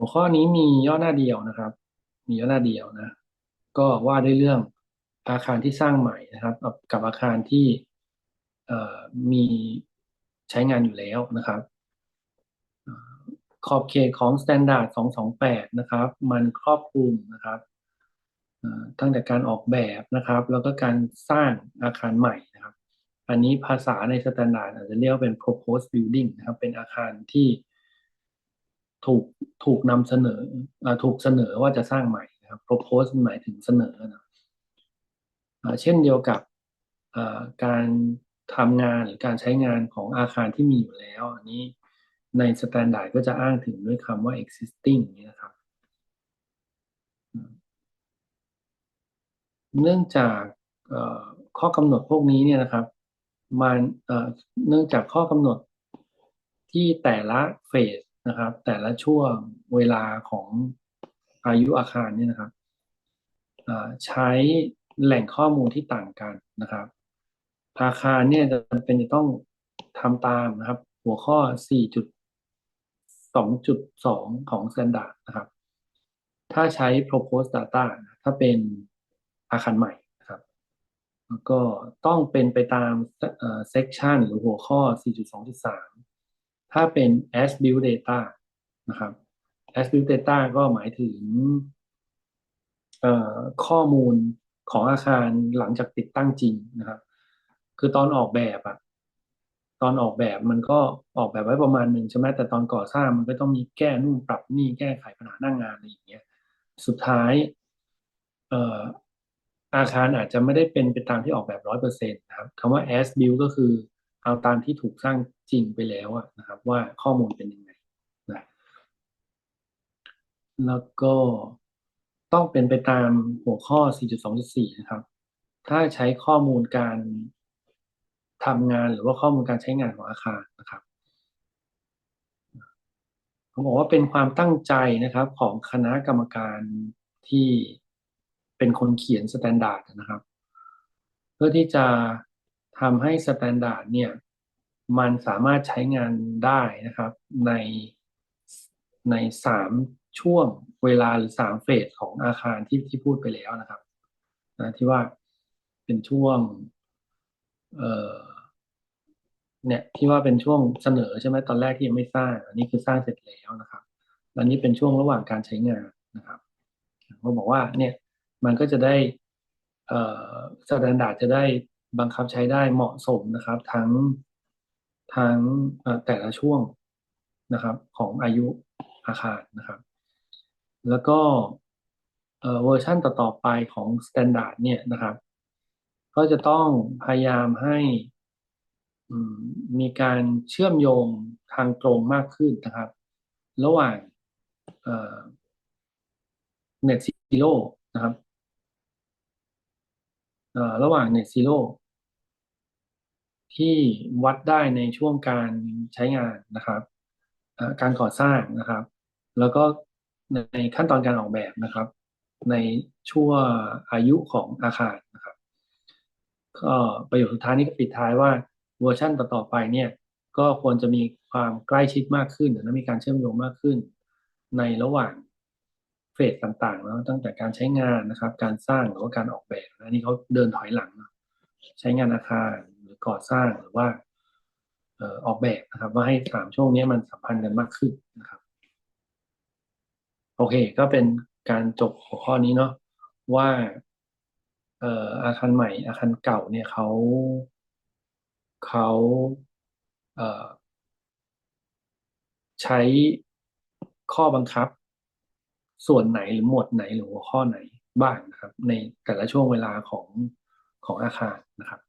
หัวข้อนี้มีย่อหน้าเดียวนะครับ มีย่อหน้าเดียวนะ ก็ว่าด้วยเรื่องอาคารที่สร้างใหม่นะครับ กับอาคารที่มีใช้งานอยู่แล้วนะครับขอบเขตของ Standard 228 นะครับ มันครอบคลุมนะครับตั้งแต่การออกแบบนะครับ แล้วก็การสร้างอาคารใหม่นะครับ อันนี้ภาษาใน Standard อาจจะเรียกว่าเป็น proposed building นะครับ เป็นอาคารที่ ถูกถูกนำเสนออถูกเสนอว่าจะสร้างใหม่นะครับ propose หมายถึงเสนอนะเช่นเดียวกับการทำงานหรือการใช้งานของอาคารที่มีอยู่แล้ว อันนี้ใน standard ก็จะอ้างถึงด้วยคำว่า existing นี่นะครับ เนื่องจากข้อกำหนดพวกนี้เนี่ยนะครับมันเนื่องจากข้อกำหนดที่แต่ละเฟส นะครับ แต่ละช่วงเวลาของอายุอาคารเนี่ยนะครับใช้แหล่งข้อมูลที่ต่างกันนะครับ อาคารเนี่ยจะเป็นจะต้องทำตามนะครับ หัวข้อ 4.2.2 ของ Standard นะครับ ถ้าใช้ proposed data ถ้าเป็นอาคารใหม่นะครับแล้วก็ต้องเป็นไปตาม section หรือหัวข้อ 4.2.3 ถ้าเป็น as built data นะครับ as built data ก็หมายถึงข้อมูลของอาคารหลังจากติดตั้งจริงนะครับ คือตอนออกแบบอะตอนออกแบบมันก็ออกแบบไว้ประมาณหนึ่งใช่ไหมแต่ตอนก่อสร้างมันก็ต้องมีแก้นู่นปรับนี่แก้ไขปัญหาหน้างงานอะไรอย่างเงี้ย สุดท้ายเอ่ออาคารอาจจะไม่ได้เป็นไปตามที่ออกแบบร้อยเปอร์เซ็นต์นะครับคำว่า as build ก็คือ เอาตามที่ถูกสร้างจริงไปแล้วนะครับ ว่าข้อมูลเป็นยังไงนะแล้วก็ต้องเป็นไปตามหัวข้อ 4.2.4 นะครับ ถ้าใช้ข้อมูลการทำงานหรือว่าข้อมูลการใช้งานของอาคารนะครับเขาบอกว่าเป็นความตั้งใจนะครับของคณะกรรมการที่เป็นคนเขียนสแตนดาร์ดนะครับ เพื่อที่จะ ทำให้สแตนดาร์ดเนี่ยมันสามารถใช้งานได้นะครับในในสามช่วงเวลาหรือสามเฟสของอาคารที่ที่พูดไปแล้วนะครับนะที่ว่าเป็นช่วงเอ่อเนี่ยที่ว่าเป็นช่วงเสนอใช่ไหมตอนแรกที่ยังไม่สร้าง อันนี้คือสร้างเสร็จแล้วนะครับอันนี้เป็นช่วงระหว่างการใช้งานนะครับเขาบอกว่าเนี่ยมันก็จะได้เอ่อสแตนดาร์ดจะได้ บังคับใช้ได้เหมาะสมนะครับ ทั้งทั้งแต่ละช่วงนะครับ ของอายุอาคารนะครับ แล้วก็เวอร์ชันต่อๆไปของ Standard เนี่ยนะครับ ก็จะต้องพยายามให้มีการเชื่อมโยงทางตรงมากขึ้นนะครับ ระหว่างเน็ตซีโร่นะครับ ระหว่างเน็ตซีโร่ที่วัดได้ในช่วงการใช้งานนะครับการก่อสร้างนะครับ แล้วก็ในขั้นตอนการออกแบบนะครับ ในช่วงอายุของอาคารนะครับก็ประโยคสุดท้ายนี้ก็ปิดท้ายว่าเวอร์ชันต่อๆไปเนี่ยก็ควรจะมีความใกล้ชิดมากขึ้นและมีการเชื่อมโยงมากขึ้น ในระหว่าง เฟสต่างๆแล้วตั้งแต่การใช้งานนะครับ การสร้างหรือว่าการออกแบบอันนี้เขาเดินถอยหลัง ใช้งานอาคารหรือก่อสร้างหรือว่าออกแบบนะครับ ว่าให้สามช่วงนี้มันสัมพันธ์กันมากขึ้นนะครับ โอเค ก็เป็นการจบหัวข้อนี้เนาะว่าอาคารใหม่ อาคารเก่าเนี่ยเขาเขาใช้ข้อบังคับ ส่วนไหนหรือหมวดไหนหรือหัวข้อไหนบ้างนะครับ ในแต่ละช่วงเวลาของของอาคารนะครับ